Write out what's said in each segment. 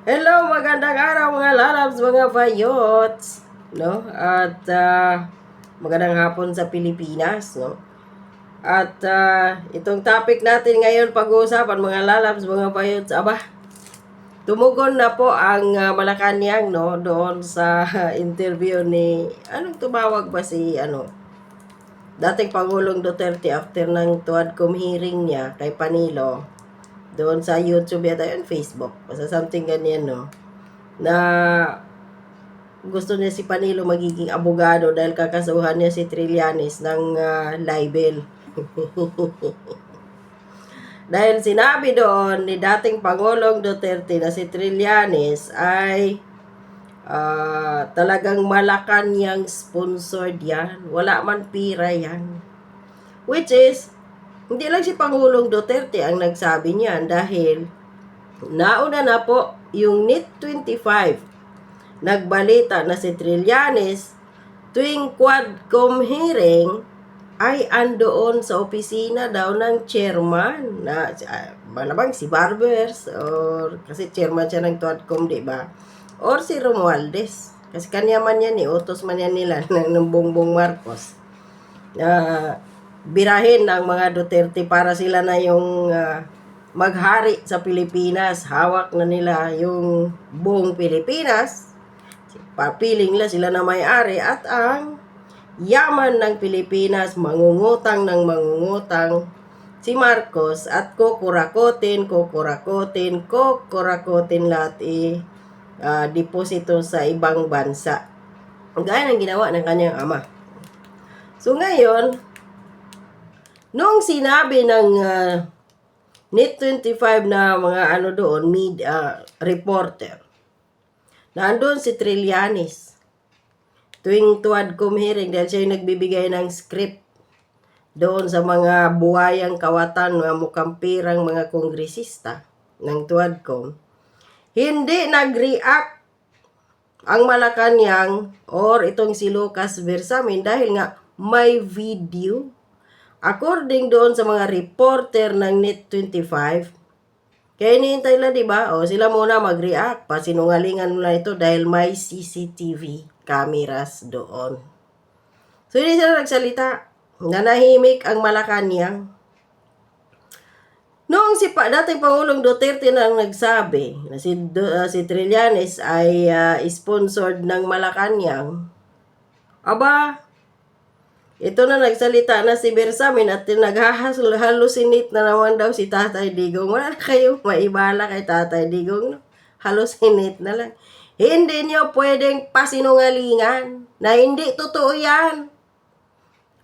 Hello, magandang araw mga lalabs, mga fayots. No? At ah, magandang hapon sa Pilipinas, no? At ah, itong topic natin ngayon pag-uusapan mga lalabs, mga fayots, aba, tumugon na po ang ah, Malacanang, no? Doon sa interview ni, anong tumawag ba si, ano, dating Pangulong Duterte after ng Tuadcom hearing niya kay Panilo doon sa YouTube yata yun, Facebook. Basta something ganyan, no? Na gusto niya si Panilo magiging abogado dahil kakasuhan niya si Trillanes ng ah, libel. dahil sinabi doon ni dating Pangulong Duterte na si Trillanes ay ah, talagang malakan yang sponsored yan. Wala man pira yan. Which is, hindi lang si Pangulong Duterte ang nagsabi niyan dahil nauna na po yung NIT 25. Nagbalita na si Trillanes tuwing Quadcom hearing ay andoon sa opisina daw ng chairman na uh, malamang si Barbers or kasi chairman siya ng Quadcom, di ba? Or si Romualdez. Kasi kanya man yan eh, utos man yan nila ng Bongbong Marcos. Na birahin ng mga Duterte para sila na yung ah, maghari sa Pilipinas. Hawak na nila yung buong Pilipinas. Papiling nila sila na may-ari at ang yaman ng Pilipinas, mangungutang ng mangungutang si Marcos at kukurakotin, kukurakotin, kukurakotin lahat i ah, deposito sa ibang bansa. Gaya ng ginawa ng kanyang ama. So ngayon, Noong sinabi ng uh, NIT 25 na mga ano doon, mid, ah, reporter, nandun si Trillanes. Tuwing tuwadcom hearing dahil siya yung nagbibigay ng script doon sa mga buhayang kawatan, mga mukhang pirang mga kongresista ng tuwadcom. Hindi nag-react ang Malacanang or itong si Lucas Bersamin dahil nga may video According doon sa mga reporter ng NET 25, kaya hinihintay lang, di ba? O, sila muna mag-react. Pasinungalingan mo na ito dahil may CCTV cameras doon. So, hindi sila nagsalita. Nanahimik ang Malacanang. Noong si pa, dating Pangulong Duterte na nagsabi na si, uh, si Trillanes ay uh, sponsored ng Malacanang, aba, ito na nagsalita na si Bersamin at naghahalusinate na naman daw si Tatay Digong. Wala na kayong maibala kay Tatay Digong. No? Halusinate na lang. Hindi niyo pwedeng pasinungalingan na hindi totoo yan.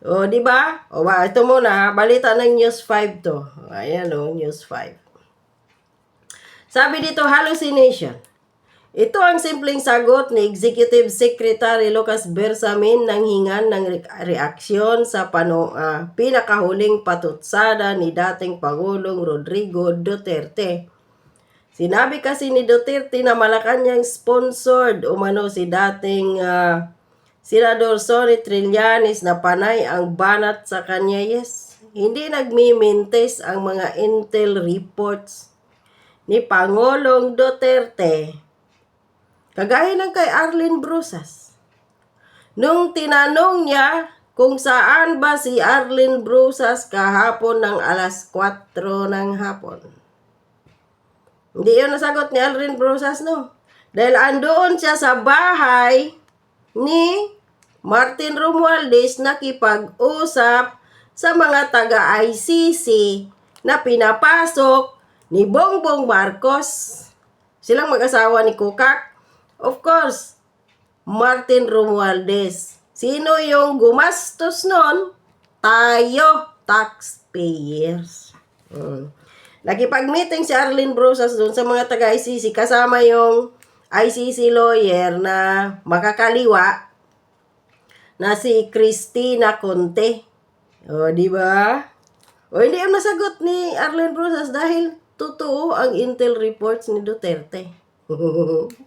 O, di ba? O, ba, ito muna, balita ng News 5 to. Ayan o, News 5. Sabi dito, hallucination. Ito ang simpleng sagot ni Executive Secretary Lucas Bersamin nang hingan ng re- reaksyon sa pano, ah, pinakahuling patutsada ni dating Pangulong Rodrigo Duterte. Sinabi kasi ni Duterte na Malacanang sponsored umano si dating ah, Senador Sonny Trillanes na panay ang banat sa kanya. Yes, hindi nagmimintes ang mga intel reports ni Pangulong Duterte Kagaya ng kay Arlene Brusas. Nung tinanong niya kung saan ba si Arlene Brusas kahapon ng alas 4 ng hapon. Hindi yun nasagot ni Arlene Brusas, no? Dahil andoon siya sa bahay ni Martin Romualdez nakipag-usap sa mga taga-ICC na pinapasok ni Bongbong Marcos. Silang mag-asawa ni Kukak Of course, Martin Romualdez. Sino yung gumastos nun? Tayo, taxpayers. Hmm. Nakipag-meeting si Arlene Brosas doon sa mga taga-ICC kasama yung ICC lawyer na makakaliwa na si Christina Conte. O, di ba? O, hindi yung nasagot ni Arlene Brosas dahil totoo ang intel reports ni Duterte.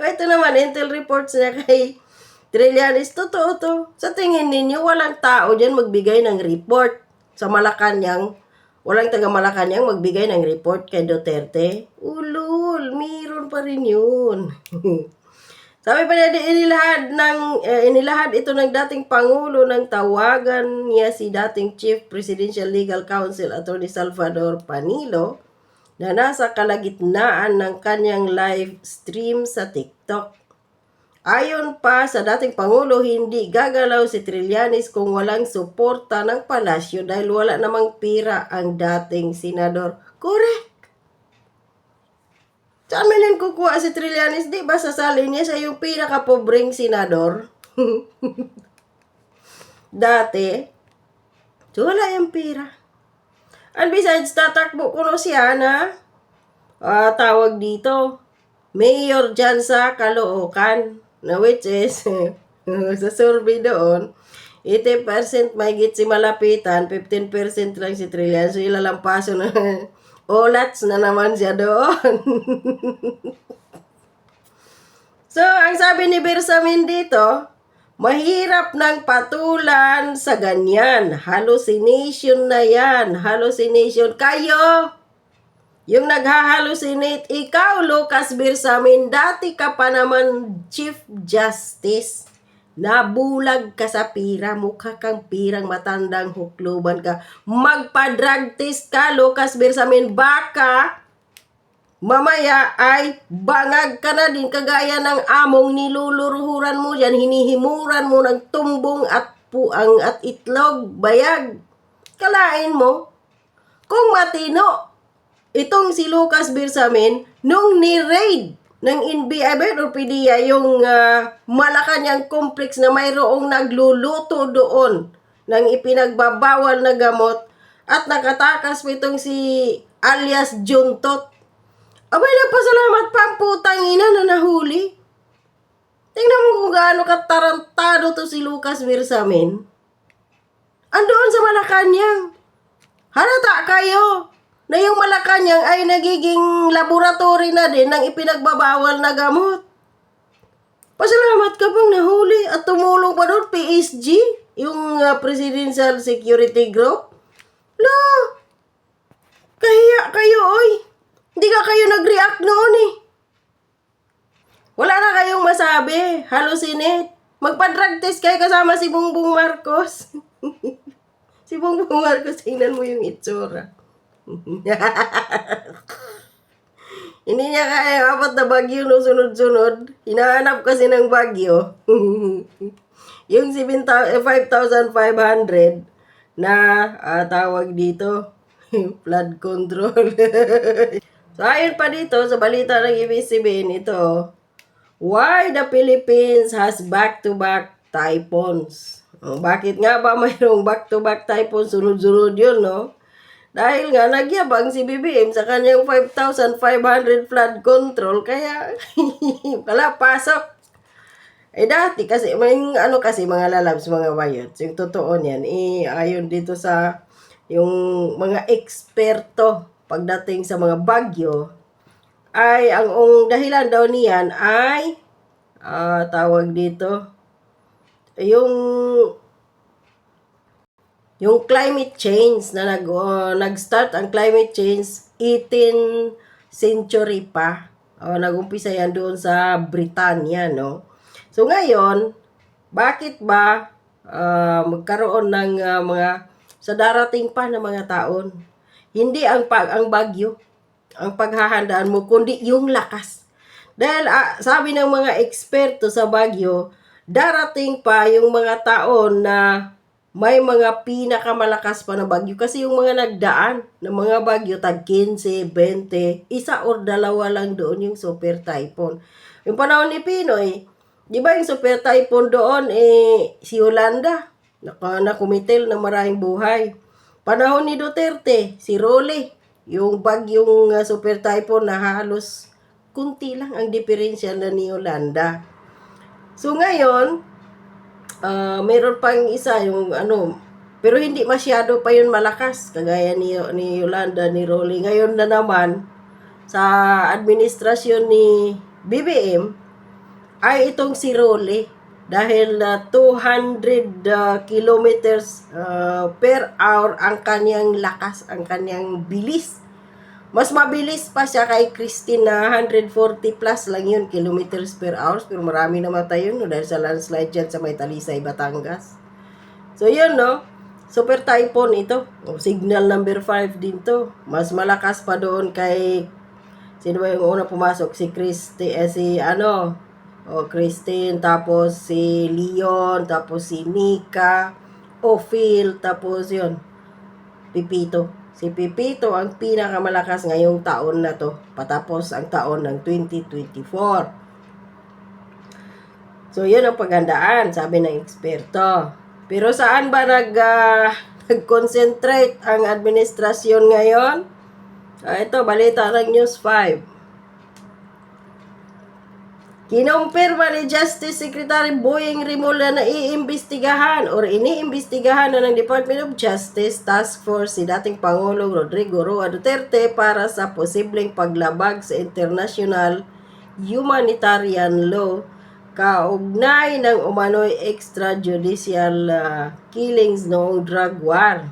O ito naman, intel reports niya kay Trillanes. Totoo to. Sa tingin ninyo, walang tao dyan magbigay ng report sa Malacanang. Walang taga Malacanang magbigay ng report kay Duterte. Ulul, mayroon pa rin yun. Sabi pa niya, inilahad, ng, eh, inilahad ito ng dating Pangulo ng tawagan niya si dating Chief Presidential Legal Counsel Attorney Salvador Panilo na nasa kalagitnaan ng kanyang live stream sa TikTok. Ayon pa sa dating Pangulo, hindi gagalaw si Trillanes kung walang suporta ng palasyo dahil wala namang pira ang dating senador. Correct! Saan man yan kukuha si Trillanes? Di ba sasali niya sa yung pinakapobreng senador? Dati. So, wala yung pira. And besides, tatakbo ko no siya na ah, tawag dito, mayor dyan sa Caloocan, na which is, sa survey doon, 80% may git si Malapitan, 15% lang si Trillian. So, ilalampaso na, olats na naman siya doon. so, ang sabi ni Bersamin dito, mahirap ng patulan sa ganyan. Hallucination na yan. Hallucination. Kayo, yung naghahalusinate, ikaw, Lucas Birsamin, dati ka pa naman Chief Justice. Nabulag ka sa pira, mukha kang pirang matandang hukluban ka. Magpa-drug test ka, Lucas Birsamin, baka mamaya ay bangag ka na din kagaya ng among niluluruhuran mo dyan, hinihimuran mo ng tumbong at puang at itlog, bayag. Kalain mo, kung matino, itong si Lucas Birsamin, nung ni-raid ng NBI PDEA, yung ah, Malacanang complex na mayroong nagluluto doon ng ipinagbabawal na gamot at nakatakas pa itong si alias Juntot. Abay, nagpasalamat pa ang putang ina na nahuli. Tingnan mo kung gaano katarantado to si Lucas Birsamin. Andoon sa Malacanang. Halata kayo na yung Malacanang ay nagiging laboratory na din ng ipinagbabawal na gamot. Pasalamat ka bang nahuli at tumulong pa doon PSG, yung uh, Presidential Security Group. Lo, kahiya kayo oy. Hindi ka kayo nag-react noon eh. Wala na kayong masabi. Hallucinate. Magpa-drug test kayo kasama si Bongbong Marcos. si Bongbong Marcos, tingnan mo yung itsura. Hindi niya kaya apat na bagyo no sunod-sunod. Hinahanap kasi ng bagyo. yung 7,000 eh, 5,500 na ah, tawag dito, flood control. So ayon pa dito sa balita ng ABS-CBN ito, why the Philippines has back-to-back typhoons. Oh, bakit nga ba mayroong back-to-back typhoon sunod-sunod yun, no? Dahil nga nagyabang si BBM sa kanyang 5,500 flood control kaya wala pasok. Eh dati kasi may ano kasi mga lalabs mga bayot. Yung totoo niyan eh ayon dito sa yung mga eksperto pagdating sa mga bagyo ay ang ang dahilan daw niyan ay ah, tawag dito yung yung climate change na nag uh, nag-start ang climate change 18 century pa. O nagumpisa yan doon sa Britanya, no? So ngayon, bakit ba uh, magkaroon ng uh, mga sa darating pa na mga taon? Hindi ang pag ang bagyo ang paghahandaan mo kundi yung lakas. Dahil ah, sabi ng mga eksperto sa bagyo, darating pa yung mga taon na may mga pinakamalakas pa na bagyo kasi yung mga nagdaan ng mga bagyo tag 15, 20, isa or dalawa lang doon yung super typhoon. Yung panahon ni Pinoy, di ba yung super typhoon doon eh si Yolanda naka nakumitil na maraming buhay. Panahon ni Duterte, si Role, yung bagyong uh, super typhoon na halos kunti lang ang diferensya na ni Yolanda. So ngayon, Ah, meron pang isa yung ano, pero hindi masyado pa yun malakas kagaya ni ni Yolanda ni Rolly. Ngayon na naman sa administrasyon ni BBM ay itong si Rolly dahil na 200 uh, kilometers uh, per hour ang kanyang lakas, ang kanyang bilis. Mas mabilis pa siya kay Christine na 140 plus lang yun, kilometers per hour. Pero marami namatay yun no, dahil sa landslide dyan sa may Talisay, Batangas. So yun no, super typhoon ito. O, signal number 5 din to. Mas malakas pa doon kay, sino ba yung una pumasok? Si Christy, eh, si ano, o Christine, tapos si Leon, tapos si Nika, o Phil, tapos yun, Pipito. Si Pipito ang pinakamalakas ngayong taon na to, patapos ang taon ng 2024. So, yun ang paghandaan, sabi ng eksperto. Pero saan ba nag, ah, nag-concentrate ang administrasyon ngayon? Ah, ito, balita ng News 5. Kinumpirma ni Justice Secretary Boying Rimula na iimbestigahan or iniimbestigahan na ng Department of Justice Task Force si dating Pangulong Rodrigo Roa Duterte para sa posibleng paglabag sa international humanitarian law kaugnay ng umano'y extrajudicial ah, killings noong drug war.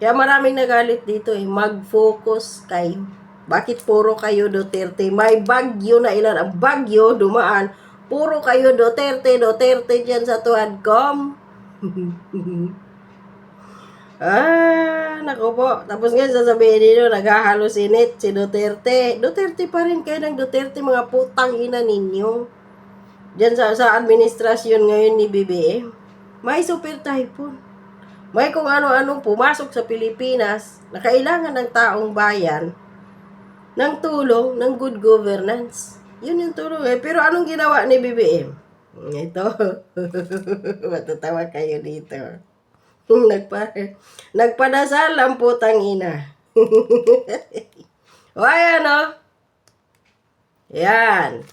Kaya maraming nagalit dito eh, mag-focus kayo. Bakit puro kayo Duterte? May bagyo na ilan ang bagyo dumaan. Puro kayo Duterte, Duterte dyan sa Tuadcom. ah, nako po. Tapos nga sasabihin ninyo, naghahalusinate si Duterte. Duterte pa rin kayo ng Duterte, mga putang ina ninyo. Diyan sa, sa administrasyon ngayon ni BBM. May super typhoon. May kung ano-anong pumasok sa Pilipinas na kailangan ng taong bayan ng tulong ng good governance. Yun yung tulong eh. Pero anong ginawa ni BBM? Ito. Matatawa kayo dito. Nagpa, nagpadasal ang putang ina. o ayan o. Yan.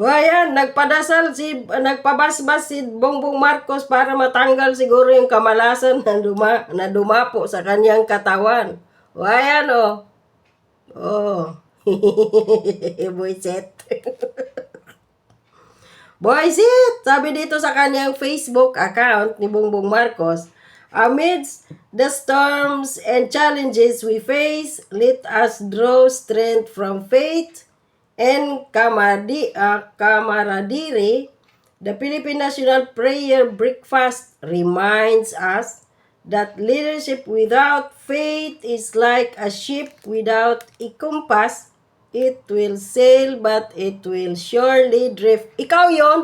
O ayan, nagpadasal si, nagpabasbas si Bongbong Marcos para matanggal siguro yung kamalasan na, duma, na dumapo sa kanyang katawan. O ayan o. Oh. Boyset. Boyset! Sabi dito sa kanyang Facebook account ni Bongbong Marcos, Amidst the storms and challenges we face, let us draw strength from faith and kamadi, uh, camaraderie. The Philippine National Prayer Breakfast reminds us that leadership without faith is like a ship without a compass. It will sail but it will surely drift. Ikaw yon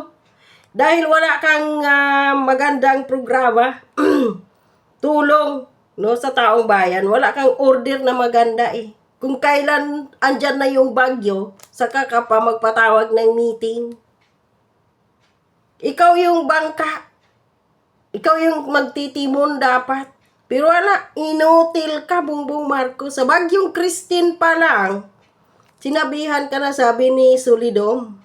Dahil wala kang ah, magandang programa, tulong no sa taong bayan, wala kang order na maganda eh. Kung kailan andyan na yung bagyo, saka ka pa magpatawag ng meeting. Ikaw yung bangka, ikaw yung magtitimon dapat. Pero wala, inutil ka, Bongbong Marcos. Sa Bagyong Christine pa lang, sinabihan ka na sabi ni Solidom,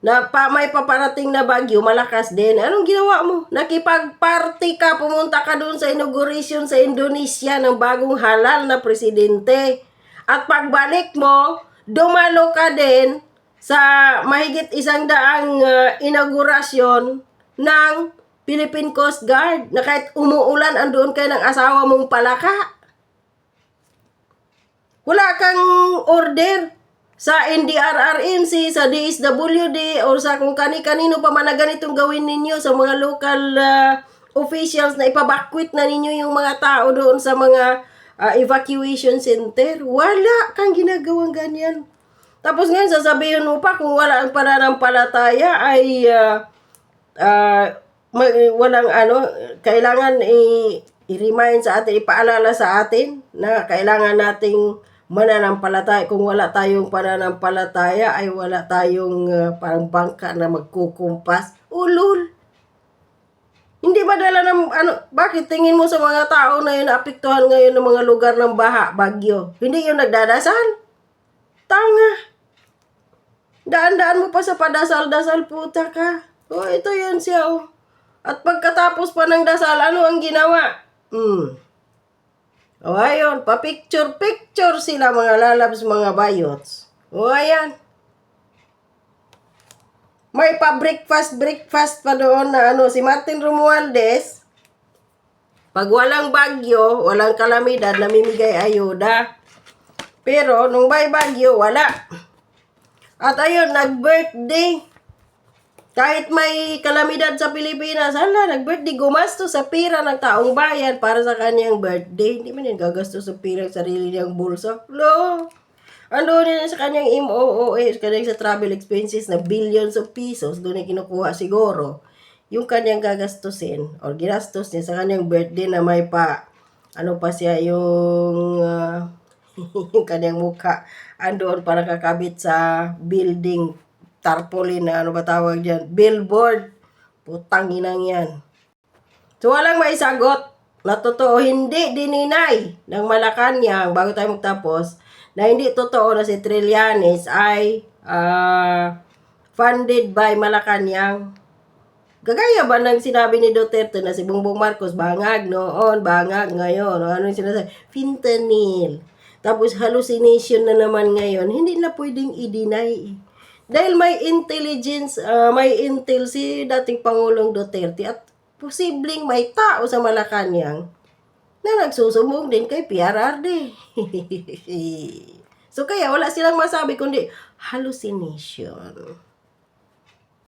na pa, may paparating na bagyo, malakas din. Anong ginawa mo? Nakipag-party ka, pumunta ka doon sa inauguration sa Indonesia ng bagong halal na presidente. At pagbalik mo, dumalo ka din sa mahigit isang daang uh, inaugurasyon ng Philippine Coast Guard na kahit umuulan andoon kayo ng asawa mong palaka. Wala kang order sa NDRRMC, sa DSWD, or sa kung kani-kanino pa man na ganitong gawin ninyo sa mga local uh, officials na ipabakwit na ninyo yung mga tao doon sa mga uh, evacuation center. Wala kang ginagawang ganyan. Tapos ngayon, sasabihin mo pa kung wala ang pananampalataya ay uh, uh, walang ano, kailangan i- i-remind sa atin, ipaalala sa atin na kailangan nating mananampalataya. Kung wala tayong pananampalataya, ay wala tayong uh, parang bangka na magkukumpas. Ulul! Hindi ba dala ng, ano, bakit tingin mo sa mga tao na yun naapektuhan ngayon ng mga lugar ng baha, bagyo? Hindi yung nagdadasal? Tanga! Daan-daan mo pa sa padasal-dasal, puta ka. Oh, ito yun siya, oh. At pagkatapos pa ng dasal, ano ang ginawa? Hmm. O ayun, pa-picture-picture sila mga lalabs, mga bayots. O ayan. May pa-breakfast, breakfast pa doon na ano, si Martin Romualdez, Pag walang bagyo, walang kalamidad, namimigay ayuda. Pero, nung may bagyo, wala. At ayun, nag-birthday. Kahit may kalamidad sa Pilipinas, hala, nag-birthday, gumasto sa pira ng taong bayan para sa kanyang birthday. Hindi man yan gagastos sa pira ng sarili niyang bulsa. Lo, ano niya sa kanyang MOOA, sa kanyang sa travel expenses na billions of pesos, doon ay kinukuha siguro yung kanyang gagastusin or ginastos niya sa kanyang birthday na may pa, ano pa siya, yung, ah, yung kanyang mukha, andoon para kakabit sa building, tarpaulin na ano ba tawag dyan, billboard, putang inang yan. So, walang maisagot na totoo, hindi dininay ng Malacanang bago tayo magtapos na hindi totoo na si Trillanes ay ah, funded by Malacanang. Gagaya ba ng sinabi ni Duterte na si Bongbong Marcos bangag noon, bangag ngayon, ano yung sinasabi? Fentanyl. Tapos hallucination na naman ngayon, hindi na pwedeng i-deny. Dahil may intelligence, ah, may intel si dating Pangulong Duterte at posibleng may tao sa Malacanang na nagsusumbong din kay PRRD. so kaya wala silang masabi kundi hallucination.